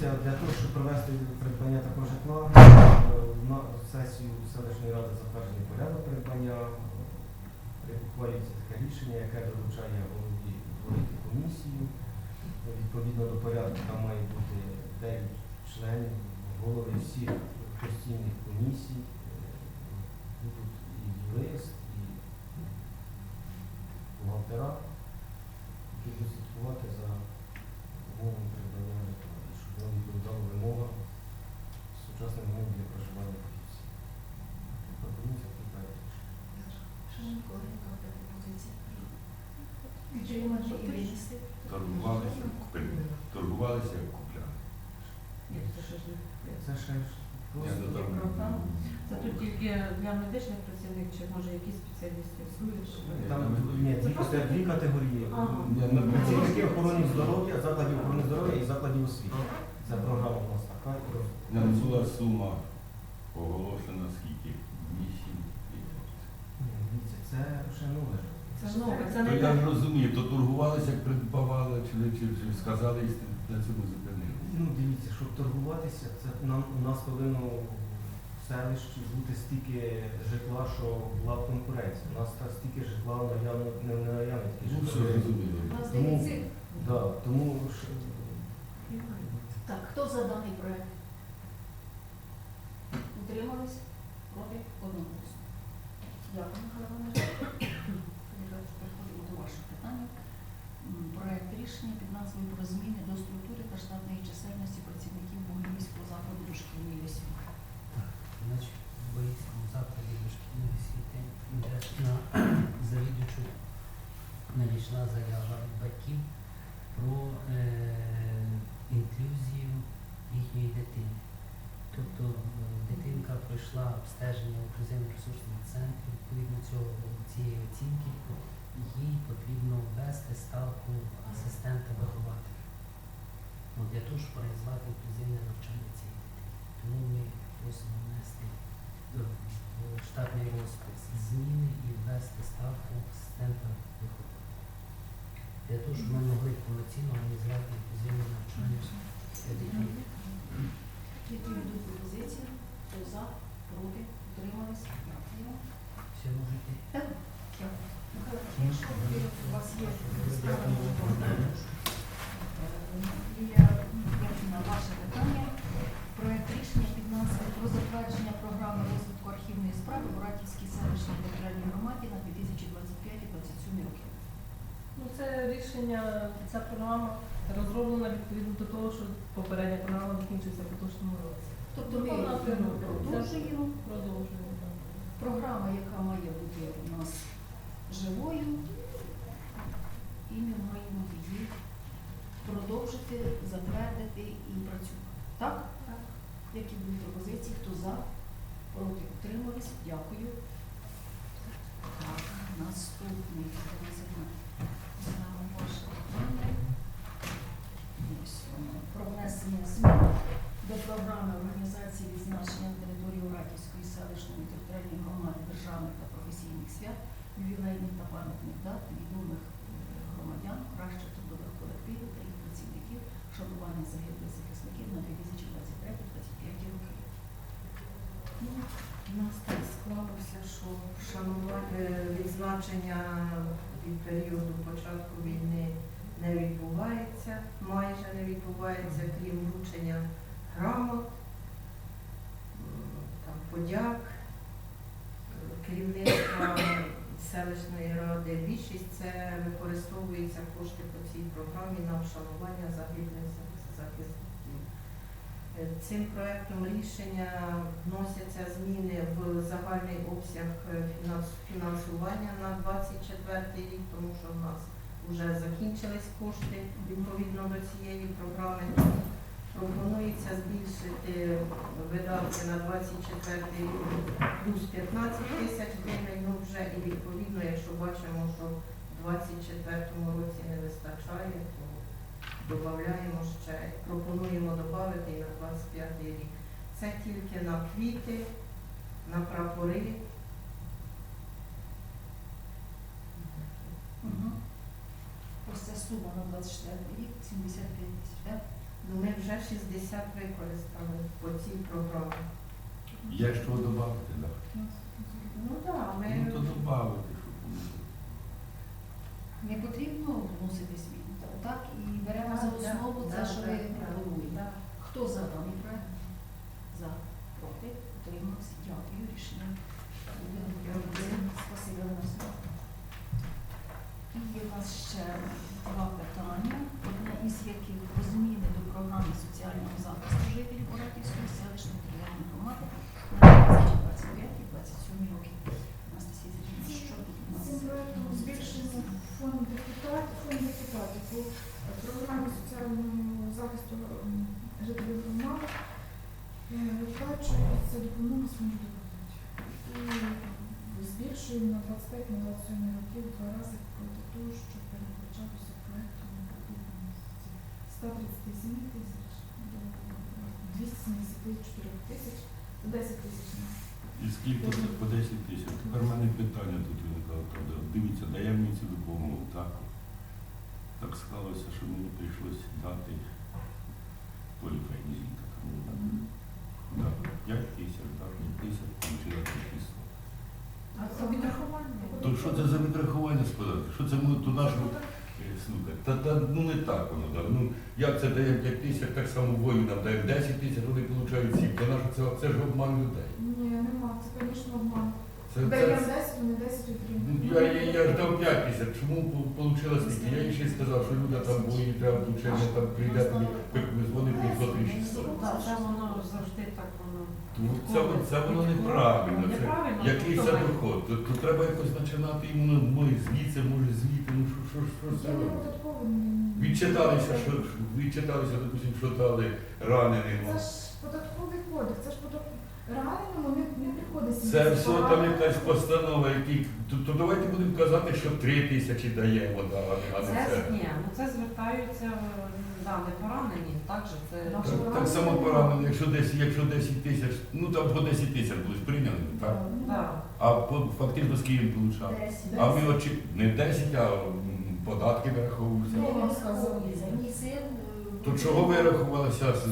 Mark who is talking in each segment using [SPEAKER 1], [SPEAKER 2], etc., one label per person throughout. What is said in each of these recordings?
[SPEAKER 1] Дивіться, для того, щоб провести придбання такого житла, на сесію селищної ради затверджений порядок придбання. Ухвалюється таке рішення, яке доручає голові утворити комісію. Відповідно до порядку там має бути 9 членів, голови всіх постійних комісій. Е, Будуть і юрист, і бухгалтера, які будуть слідкувати за умовами придбання житла, і щоб воно відповідало вимогам сучасних умов для проживання фахівців. Пропонується такий проект рішення.
[SPEAKER 2] Шановні колеги, яка буде пропозиція? Підтримати і винести?
[SPEAKER 3] Торгувалися, купили. Торгувалися, купляли.
[SPEAKER 2] Ні, це ще ж не
[SPEAKER 1] Це ще ж
[SPEAKER 3] не
[SPEAKER 4] Є Це тут тільки для медичних працівників, чи може якісь спеціалістів служать?
[SPEAKER 1] там ні, дві, кате- дві категорії.
[SPEAKER 4] Ага.
[SPEAKER 3] Ні, ну,
[SPEAKER 1] Працівники охорони здоров'я, закладів охорони здоров'я і закладів освіти. Це програма у нас така.
[SPEAKER 3] Не, ну, була сума оголошена скільки? Вісім.
[SPEAKER 1] Ні, Дивіться, це ще нове.
[SPEAKER 4] Це це
[SPEAKER 3] То
[SPEAKER 4] не
[SPEAKER 3] я
[SPEAKER 4] те.
[SPEAKER 3] ж розумію, то торгувалися, як придбавали, чи, чи, чи сказали, і на цьому зупинилися.
[SPEAKER 1] Ну, дивіться, щоб торгуватися, це нам у нас повинно в селищі бути стільки житла, що була б конкуренція. У нас та стільки житла наявно не не наявно тільки
[SPEAKER 3] Ну, все
[SPEAKER 1] житла.
[SPEAKER 3] зрозуміло.
[SPEAKER 2] У нас
[SPEAKER 1] Тому-
[SPEAKER 2] дефіцит.
[SPEAKER 1] Да, тому ж,
[SPEAKER 2] Так, хто за даний проект? Утримались? Проти? Одноголосно. Дякую, Михайло Іванович. Тоді Переходимо до вашого питання. М, Проект рішення під назвою про зміни до структури та штатної чисельності працівників Богомільського закладу дошкільної освіти.
[SPEAKER 5] Значить, в Боївському закладі дошкільної освіти на завідувачу надійшла заява батьків про е, інклюзію їхньої дитини. Тобто е, дитинка пройшла обстеження в інклюзивно-ресурсному центрі, відповідно цього цієї оцінки їй потрібно ввести ставку асистента вихователя. Ну, для того, щоб реалізувати інклюзивне навчання цієї дитини. Тому ми просимо внести в штатний розпис зміни і ввести ставку асистента вихователя. Для того, щоб ми могли повноцінно організувати інклюзивне навчання дітей.
[SPEAKER 2] Які ведуть пропозиції? Хто за? Проти? Утримались?
[SPEAKER 5] Все можете.
[SPEAKER 2] Ваше питання. Проект рішення під назвою про затвердження програми розвитку архівної справи в Оратівській селищній територіальній громаді на 2025-2027 роки.
[SPEAKER 4] Ну, це рішення, ця програма розроблена відповідно до того, що попередня програма закінчиться в поточному році.
[SPEAKER 2] Тобто ми продовжуємо.
[SPEAKER 4] Продовжуємо.
[SPEAKER 2] Програма, яка має бути у нас живою, і ми маємо її продовжити, затвердити і працювати. Так?
[SPEAKER 4] Так.
[SPEAKER 2] Які будуть пропозиції? Хто за? Проти утримались? Дякую. Так, наступний. Про внесення змін до програми організації відзначення території Уратівської селищної територіальної громади державних та професійних свят, ювілейних та пам'ятних дат відомих е, громадян, кращих трудових колективів та їх працівників, шанування загиблих захисників на 2023-2025 роки.
[SPEAKER 6] Ну, У нас так склалося, що шанування відзначення від періоду початку війни не відбувається, майже не відбувається, крім вручення грамот, там, подяк, селищної ради. Більшість це використовуються кошти по цій програмі на вшанування загиблих зах- захисників. Е, Цим проектом рішення вносяться зміни в загальний обсяг е, фінансування на 24 рік, тому що в нас вже закінчились кошти відповідно до цієї програми. Пропонується збільшити видатки на 24 рік плюс 15 тисяч гривень. Ну вже і відповідно, якщо бачимо, що в 24 році не вистачає, то додаємо ще, пропонуємо додати на 25 рік. Це тільки на квіти, на прапори.
[SPEAKER 2] Угу. Ось ця сума на 24 рік 75 тисяч, так?
[SPEAKER 6] Ну, Ми вже 60 використали по цій програмі.
[SPEAKER 3] Є що додати, так.
[SPEAKER 6] Ну так, ми
[SPEAKER 3] Ну то додати, щоб було.
[SPEAKER 2] Не потрібно вносити зміни. Так, і беремо за
[SPEAKER 6] так,
[SPEAKER 2] основу те,
[SPEAKER 6] так,
[SPEAKER 2] що ви
[SPEAKER 6] так.
[SPEAKER 2] пропонуєте.
[SPEAKER 6] Так.
[SPEAKER 2] Хто за даний проект? За. Проти? Утримався. Дякую. Рішення буде Спасибо вас. І є у нас ще два питання, одне із яких про зміни до програми соціального захисту жителів Оратівської селищної територіальної громади на 2025-2027 роки. Анастасія Сергійовна, що тут у нас?
[SPEAKER 7] Цим проектом збільшено фонд депутатів, фонд депутатів по програмі соціального захисту жителів громад е, виплачується допомога депутатів. І збільшуємо на 25 на 27 років два рази проти того, що передбачалося проектом на минулому місяці. 137 тисяч до 274 тисяч, до 10 тисяч
[SPEAKER 3] І скільки це по 10 тисяч? Тепер в мене питання тут виникало. Дивіться, даємо мені цю допомогу, так? Так склалося, що мені прийшлося дати поліфейнізінка. Так, 5 тисяч, так, 5 тисяч, отримала 600.
[SPEAKER 6] А це відрахування.
[SPEAKER 3] То що це за відрахування? Що це ми туди ж слухати. та, та ну не так воно так. Ну як це даємо 5 тисяч, так само воїнам даємо 10 тисяч, вони отримують 7. То наше це, це ж обман людей.
[SPEAKER 7] Ні, нема, це, звісно, обман.
[SPEAKER 3] Це,
[SPEAKER 7] Даємо
[SPEAKER 3] це,
[SPEAKER 7] 10, вони 10
[SPEAKER 3] ну, я, я, я ж дав 5 тисяч, чому вийшло стільки? Я їй ще сказав, що люди там воїн треба включення, там прийде тобі, вони 500 і 600.
[SPEAKER 6] Так, це воно завжди так воно.
[SPEAKER 3] Тому це, це воно неправильно. Це,
[SPEAKER 6] Неправильно.
[SPEAKER 3] який це доход? То, то треба якось починати йому, ну, може звідси, може звідти, ну що, що, що це
[SPEAKER 7] Я не
[SPEAKER 3] робити?
[SPEAKER 7] податково не-
[SPEAKER 3] Відчиталися, що відчиталися, допустим, що дали раненим.
[SPEAKER 7] Це ж податковий кодекс, це ж податковий. Раненому не, не приходить
[SPEAKER 3] Це все там якась постанова, які. То, то давайте будемо казати, що три тисячі дає вода, а не
[SPEAKER 6] Це,
[SPEAKER 3] це.
[SPEAKER 6] ні, ну це звертаються, да, не поранені, так же, це...
[SPEAKER 7] Так,
[SPEAKER 3] Так, так само поранено, якщо 10, якщо 10 тисяч, ну там по 10 тисяч будуть прийняли, так?
[SPEAKER 6] Так.
[SPEAKER 3] А по, фактично з Києвом получав. А ми очі не 10, а м, податки вираховуються.
[SPEAKER 7] Ну, вам сказали.
[SPEAKER 2] Мій син. е,
[SPEAKER 3] То чого вирахувалося ось,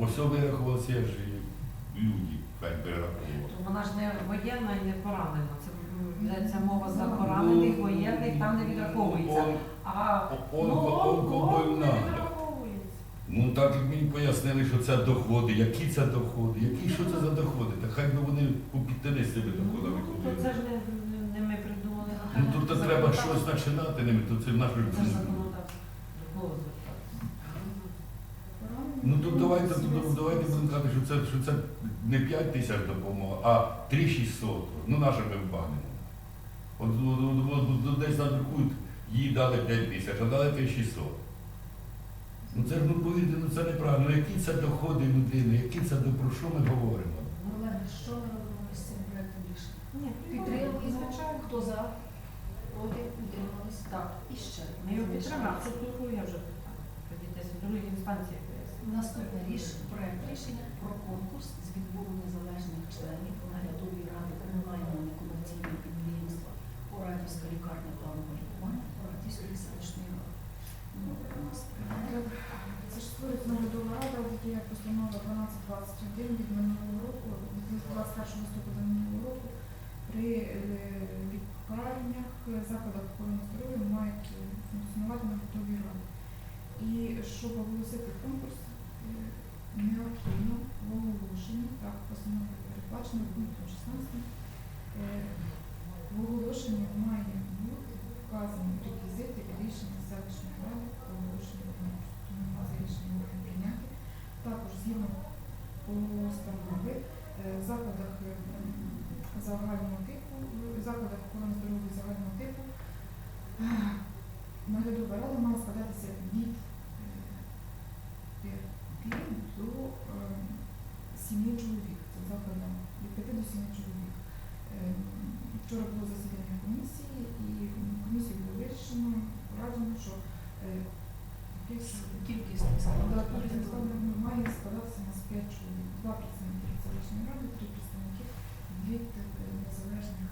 [SPEAKER 3] ось вирахувалося ж і люди, хай перераховували.
[SPEAKER 6] То вона ж не воєнна і не поранена. Це йдеться мова за поранених, воєнних, там не відраховується. А
[SPEAKER 3] он,
[SPEAKER 6] ну,
[SPEAKER 3] он, он,
[SPEAKER 6] он не відраховується.
[SPEAKER 3] Ну так як мені пояснили, що це доходи. Які це доходи? Які що це за доходи? Та хай би вони попітали з цими доходами
[SPEAKER 6] Ну, то це ж не, не- не ми придумали.
[SPEAKER 3] Ну тут треба щось починати ними, то це наше
[SPEAKER 6] Це ж законодавство. До кого звертатися?
[SPEAKER 3] Ну тут давайте давайте будемо казати, що це, що це не 5 тисяч допомога, а 3 600. Ну наше ми вбанимо. От, от, от, от, от десь надрукують, їй дали 5 тисяч, а дали 3 600. Ну це ж ну повірте, ну це неправильно. Ну, які це доходи людини, які це до про що ми говоримо?
[SPEAKER 2] Олег, що ми робимо з цим проектом рішення?
[SPEAKER 6] Ні,
[SPEAKER 2] Підтримуємо.
[SPEAKER 6] звичайно.
[SPEAKER 2] Хто за? Проти? Утримались? Так. І ще.
[SPEAKER 6] Ми його підтримуємо. Тут друге вже. Тоді десь в другій інстанції.
[SPEAKER 2] Наступне рішення, проект рішення про конкурс з відбору незалежних членів наглядової ради комунального некомерційного підприємства Оратівська лікарня планового лікування Оратівської селищної ради. Ну.
[SPEAKER 7] Це ж створюється наглядова рада, є постанова 1221 від минулого року, від 21 листопада минулого року. При е, лікарнях, закладах охорони здоров'я мають е, функціонувати наглядові ради. І щоб оголосити конкурс, ради, три представники від е, е, е, незалежних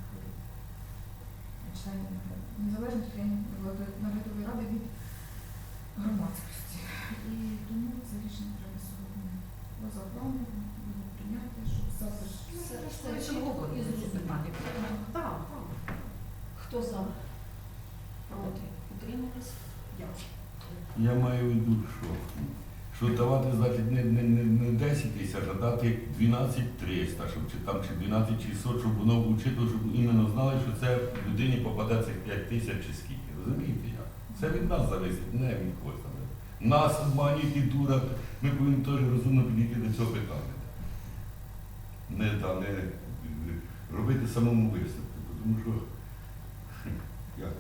[SPEAKER 7] членів незалежних членів наглядової ради від громадськості. І тому це рішення треба сьогодні позаплану, щоб завтра і зрозуміти. Хто за проти? Утримались?
[SPEAKER 3] Я. Маю в що що давати, значить, не, не, не, не 10 тисяч, а дати 12 300, щоб, чи, там, чи 12 600, щоб воно учитывало, щоб іменно знали, що це людині попаде цих 5 тисяч чи скільки. Розумієте як? Це від нас залежить, не від когось. Нас обманюють і дурять, ми повинні теж розумно підійти до цього питання. Не, та, не робити самому висновки, тому що як,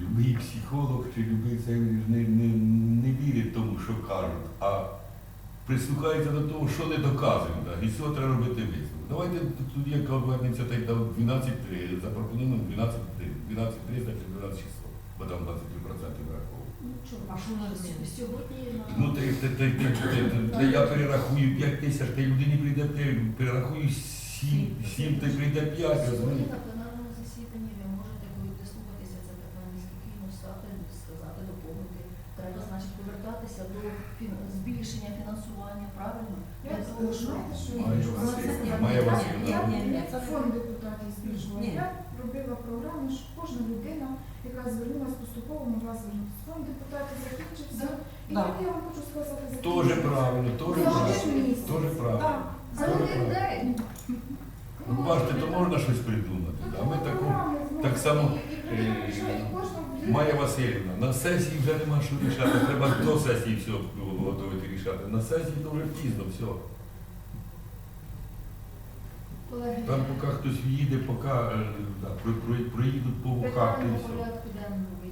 [SPEAKER 3] любий психолог чи любий цей не, не, не вірить тому, що кажуть, а прислухається до того, що не доказують. Да? І з цього треба робити висновок. Давайте тут- як вернеться так до 12 запропонуємо 12 12 300 чи 12 600, бо там 23% враховують.
[SPEAKER 2] Ну чого, а що на сьогодні
[SPEAKER 3] Ну, ти, ти, ти, я перерахую 5 тисяч, ти людині прийде 5, перерахую 7, 7, ти прийде 5,
[SPEAKER 2] Сьогодні
[SPEAKER 3] розумієш?
[SPEAKER 2] на пленарному засіданні ви можете будете слухатися це питання, спокійно стати, сказати, доповнити. Треба, значить, повертатися до фін- збільшення фінансування, правильно?
[SPEAKER 7] Я
[SPEAKER 2] Для того, що
[SPEAKER 7] знаєте, що
[SPEAKER 3] Має Василівна,
[SPEAKER 7] я-
[SPEAKER 3] Має
[SPEAKER 7] фонд депутатів збільшувала.
[SPEAKER 2] Ні.
[SPEAKER 7] Я робила програму, що кожна людина, яка звернулася поступово, могла звернутися. Фонд депутатів закінчився. І
[SPEAKER 2] Да.
[SPEAKER 7] я вам хочу сказати,
[SPEAKER 3] Тоже
[SPEAKER 7] закінчився.
[SPEAKER 3] правильно, тоже
[SPEAKER 7] За
[SPEAKER 3] правильно.
[SPEAKER 7] один місяць.
[SPEAKER 3] Тоже правильно.
[SPEAKER 7] Так, за
[SPEAKER 3] Тоже
[SPEAKER 7] один
[SPEAKER 3] правильно.
[SPEAKER 7] день.
[SPEAKER 3] Ну, бачите, то можна щось придумати. Да? Ми таку, так само, е, Майя Васильівна, на сесії вже нема що рішати, треба до сесії все готувати рішати. На сесії то вже пізно, все.
[SPEAKER 2] Колеги,
[SPEAKER 3] Там поки хтось в'їде, поки е, да, про- про- проїдуть по вухах і
[SPEAKER 2] питання
[SPEAKER 3] все.
[SPEAKER 2] порядку денного за